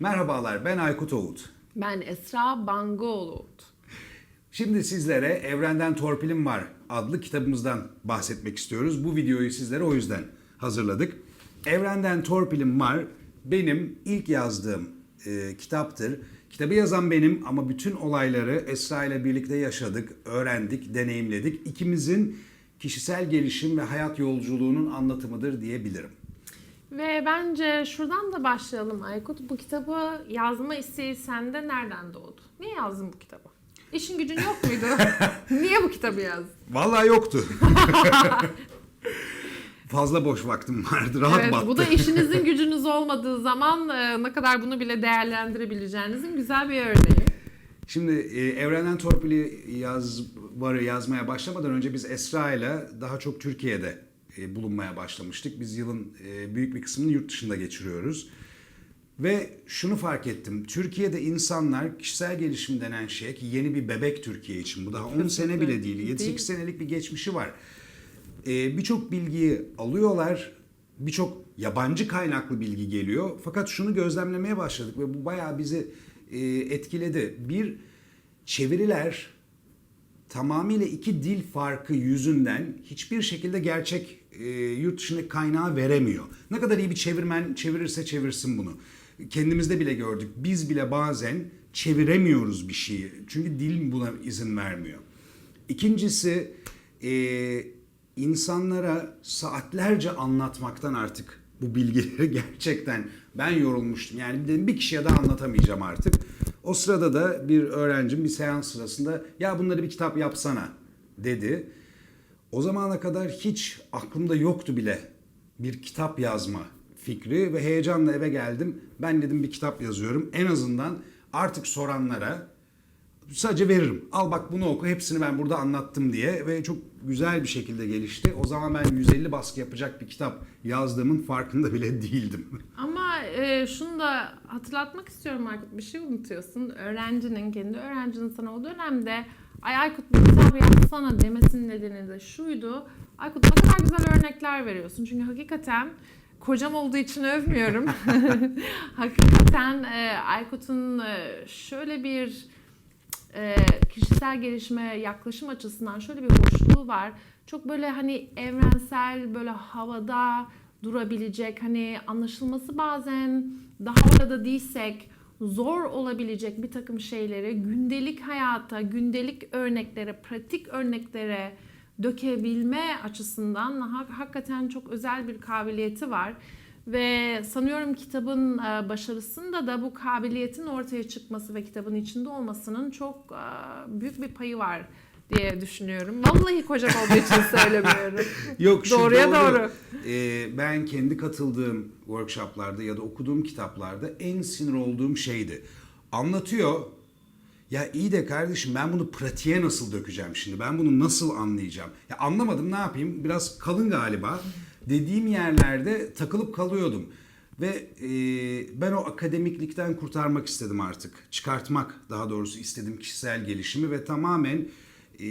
Merhabalar ben Aykut Oğut. Ben Esra Bangoğlu. Şimdi sizlere Evrenden Torpilim Var adlı kitabımızdan bahsetmek istiyoruz. Bu videoyu sizlere o yüzden hazırladık. Evrenden Torpilim Var benim ilk yazdığım e, kitaptır. Kitabı yazan benim ama bütün olayları Esra ile birlikte yaşadık, öğrendik, deneyimledik. İkimizin kişisel gelişim ve hayat yolculuğunun anlatımıdır diyebilirim. Ve bence şuradan da başlayalım Aykut. Bu kitabı yazma isteği sende nereden doğdu? Niye yazdın bu kitabı? İşin gücün yok muydu? Niye bu kitabı yazdın? Vallahi yoktu. Fazla boş vaktim vardı. Rahat evet, battı. bu da işinizin gücünüz olmadığı zaman e, ne kadar bunu bile değerlendirebileceğinizin güzel bir örneği. Şimdi e, Evrenden Torpili yaz, varı yazmaya başlamadan önce biz Esra ile daha çok Türkiye'de bulunmaya başlamıştık. Biz yılın e, büyük bir kısmını yurt dışında geçiriyoruz. Ve şunu fark ettim. Türkiye'de insanlar kişisel gelişim denen şey ki yeni bir bebek Türkiye için. Bu daha 10 sene bile değil. 7-8 Değil. senelik bir geçmişi var. Ee, birçok bilgiyi alıyorlar. Birçok yabancı kaynaklı bilgi geliyor. Fakat şunu gözlemlemeye başladık ve bu bayağı bizi e, etkiledi. Bir, çeviriler tamamıyla iki dil farkı yüzünden hiçbir şekilde gerçek e, yurt dışındaki kaynağı veremiyor. Ne kadar iyi bir çevirmen çevirirse çevirsin bunu. Kendimizde bile gördük. Biz bile bazen çeviremiyoruz bir şeyi. Çünkü dil buna izin vermiyor. İkincisi e, insanlara saatlerce anlatmaktan artık bu bilgileri gerçekten ben yorulmuştum. Yani bir kişiye daha anlatamayacağım artık. O sırada da bir öğrencim bir seans sırasında ya bunları bir kitap yapsana dedi. O zamana kadar hiç aklımda yoktu bile bir kitap yazma fikri ve heyecanla eve geldim. Ben dedim bir kitap yazıyorum. En azından artık soranlara sadece veririm. Al bak bunu oku hepsini ben burada anlattım diye ve çok güzel bir şekilde gelişti. O zaman ben 150 baskı yapacak bir kitap yazdığımın farkında bile değildim. Ama e, şunu da hatırlatmak istiyorum Aykut. Bir şey unutuyorsun. Öğrencinin, kendi öğrencinin sana o dönemde Ay Aykut bir kitap yazsana demesinin nedeni de şuydu. Aykut ne kadar güzel örnekler veriyorsun. Çünkü hakikaten kocam olduğu için övmüyorum. hakikaten e, Aykut'un e, şöyle bir e, kişisel gelişime yaklaşım açısından şöyle bir hoşluğu var. Çok böyle hani evrensel böyle havada durabilecek hani anlaşılması bazen daha orada değilsek zor olabilecek bir takım şeyleri gündelik hayata, gündelik örneklere, pratik örneklere dökebilme açısından ha- hakikaten çok özel bir kabiliyeti var. Ve sanıyorum kitabın e, başarısında da bu kabiliyetin ortaya çıkması ve kitabın içinde olmasının çok e, büyük bir payı var diye düşünüyorum. Vallahi kocam olduğu için söylemiyorum. Yok Doğruya doğru. doğru. Ee, ben kendi katıldığım workshoplarda ya da okuduğum kitaplarda en sinir olduğum şeydi. Anlatıyor. Ya iyi de kardeşim ben bunu pratiğe nasıl dökeceğim şimdi? Ben bunu nasıl anlayacağım? Ya anlamadım ne yapayım? Biraz kalın galiba. Dediğim yerlerde takılıp kalıyordum. Ve e, ben o akademiklikten kurtarmak istedim artık. Çıkartmak daha doğrusu istedim kişisel gelişimi ve tamamen e,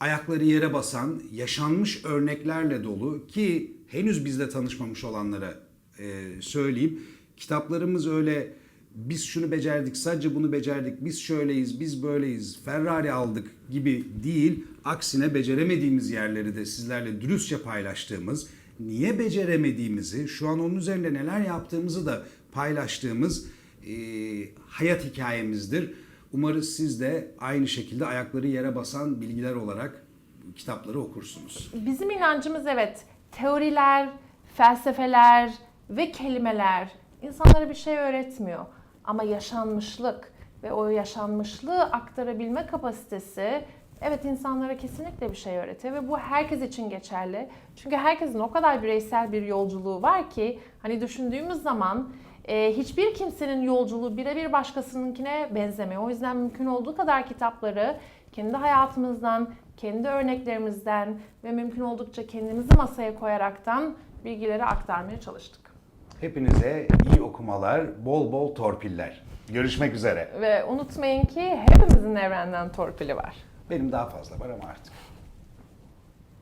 ayakları yere basan, yaşanmış örneklerle dolu ki henüz bizle tanışmamış olanlara e, söyleyeyim. Kitaplarımız öyle biz şunu becerdik, sadece bunu becerdik, biz şöyleyiz, biz böyleyiz, Ferrari aldık gibi değil. Aksine beceremediğimiz yerleri de sizlerle dürüstçe paylaştığımız, niye beceremediğimizi, şu an onun üzerinde neler yaptığımızı da paylaştığımız e, hayat hikayemizdir. Umarız siz de aynı şekilde ayakları yere basan bilgiler olarak kitapları okursunuz. Bizim inancımız evet teoriler, felsefeler ve kelimeler insanlara bir şey öğretmiyor. Ama yaşanmışlık ve o yaşanmışlığı aktarabilme kapasitesi evet insanlara kesinlikle bir şey öğretiyor ve bu herkes için geçerli. Çünkü herkesin o kadar bireysel bir yolculuğu var ki hani düşündüğümüz zaman e, hiçbir kimsenin yolculuğu birebir başkasınınkine benzemiyor. O yüzden mümkün olduğu kadar kitapları kendi hayatımızdan, kendi örneklerimizden ve mümkün oldukça kendimizi masaya koyaraktan bilgileri aktarmaya çalıştık. Hepinize iyi okumalar, bol bol torpiller. Görüşmek üzere. Ve unutmayın ki hepimizin evrenden torpili var. Benim daha fazla var ama artık.